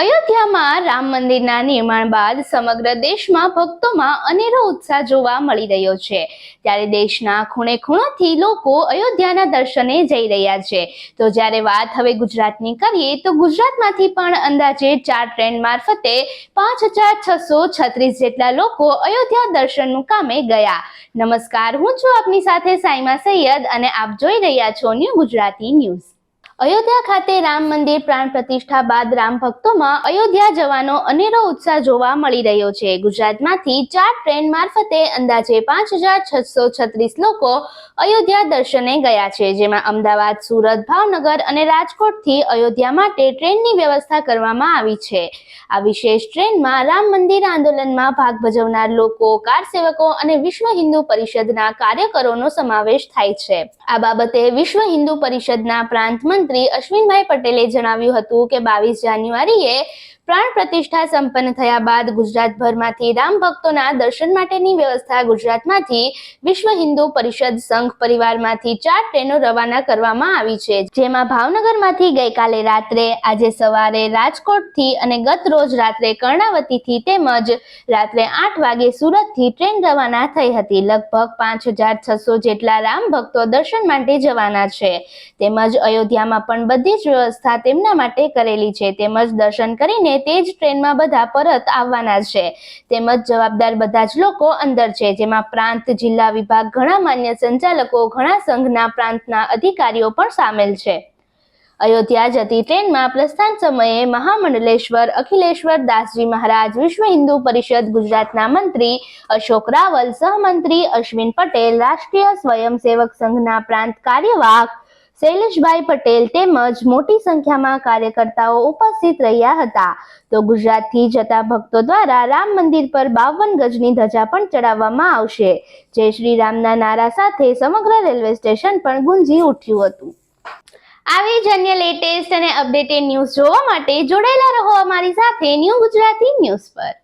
અયોધ્યામાં રામ મંદિરના નિર્માણ બાદ સમગ્ર દેશમાં ભક્તોમાં અનેરો ઉત્સાહ જોવા મળી રહ્યો છે. ત્યારે દેશના ખૂણે ખૂણોથી લોકો અયોધ્યાના દર્શને જઈ રહ્યા છે. તો જ્યારે વાત હવે ગુજરાતની કરીએ, તો ગુજરાતમાંથી પણ અંદાજે ચાર ટ્રેન મારફતે પાંચ હજાર છસો છત્રીસ જેટલા લોકો અયોધ્યા દર્શનનું કામે ગયા. નમસ્કાર, હું છું આપની સાથે સાઈમા સૈયદ અને આપ જોઈ રહ્યા છો ન્યૂ ગુજરાતી ન્યૂઝ. અયોધ્યા ખાતે રામ મંદિર પ્રાણ પ્રતિષ્ઠા બાદ રામ ભક્તોમાં અયોધ્યા જવાનો અનેરો ઉત્સાહ જોવા મળી રહ્યો છે. ગુજરાતમાંથી ચાર ટ્રેન મારફતે અંદાજે પાંચ હજાર છસો છત્રીસ લોકો અયોધ્યા દર્શને ગયા છે. જેમાં અમદાવાદ, સુરત, ભાવનગર અને રાજકોટથી અયોધ્યા માટે ટ્રેનની વ્યવસ્થા કરવામાં આવી છે. આ વિશેષ ટ્રેનમાં રામ મંદિર આંદોલનમાં ભાગ ભજવનાર લોકો, કાર સેવકો અને વિશ્વ હિન્દુ પરિષદના કાર્યકરોનો સમાવેશ થાય છે. આ બાબતે વિશ્વ હિન્દુ પરિષદના પ્રાંત મંત્રી અશ્વિનભાઈ પટેલે જણાવ્યું હતું કે બાવીસ જાન્યુઆરીએ પ્રાણ પ્રતિષ્ઠા સંપન્ન થયા બાદ ગુજરાતભરમાંથી રામ ભક્તોના દર્શન માટેની વ્યવસ્થા ગુજરાતમાંથી વિશ્વ હિન્દુ પરિષદ સંઘ પરિવારમાંથી ચાર ટ્રેનો રવાના કરવામાં આવી છે. જેમાં ભાવનગરમાંથી ગઈકાલે રાત્રે, આજે સવારે રાજકોટથી અને ગત રોજ રાત્રે કર્ણાવતીથી તેમજ રાત્રે આઠ વાગે સુરતથી ટ્રેન રવાના થઈ હતી. લગભગ પાંચ હજાર છસો જેટલા રામ ભક્તો દર્શન માટે જવાના છે. તેમજ અયોધ્યામાં પણ બધી જ વ્યવસ્થા તેમના માટે કરેલી છે. તેમજ દર્શન કરીને તે જ ટ્રેનમાં બધા પરત આવવાના છે. તેમજ જવાબદાર બધા જ લોકો અંદર છે, જેમાં પ્રાંત, જિલ્લા વિભાગ, ઘણા માન્ય સંચાલકો, ઘણા સંઘના પ્રાંતના અધિકારીઓ પણ સામેલ છે. અયોધ્યા જતી ટ્રેનમાં પ્રસ્થાન સમયે મહામંડલેશ્વર અખિલેશ્વર દાસજી મહારાજ, વિશ્વ હિન્દુ પરિષદ ગુજરાતના મંત્રી અશોક રાવલ, સહમંત્રી અશ્વિન પટેલ, રાષ્ટ્રીય સ્વયંસેવક સંઘના પ્રાંત કાર્યવાહક શૈલેષભાઈ પટેલ તેમજ મોટી સંખ્યામાં કાર્યકર્તાઓ ઉપસ્થિત રહ્યા હતા. તો ગુજરાતથી જતા ભક્તો દ્વારા રામ મંદિર પર બાવન ગજની ધજા પણ ચડાવવામાં આવશે. જય શ્રી રામના નારા સાથે સમગ્ર રેલવે સ્ટેશન પણ ગુંજી ઉઠ્યું હતું. આવી જ અન્ય લેટેસ્ટ અને અપડેટેડ ન્યૂઝ જોવા માટે જોડાયેલા રહો અમારી સાથે ન્યૂ ગુજરાતી ન્યૂઝ પર.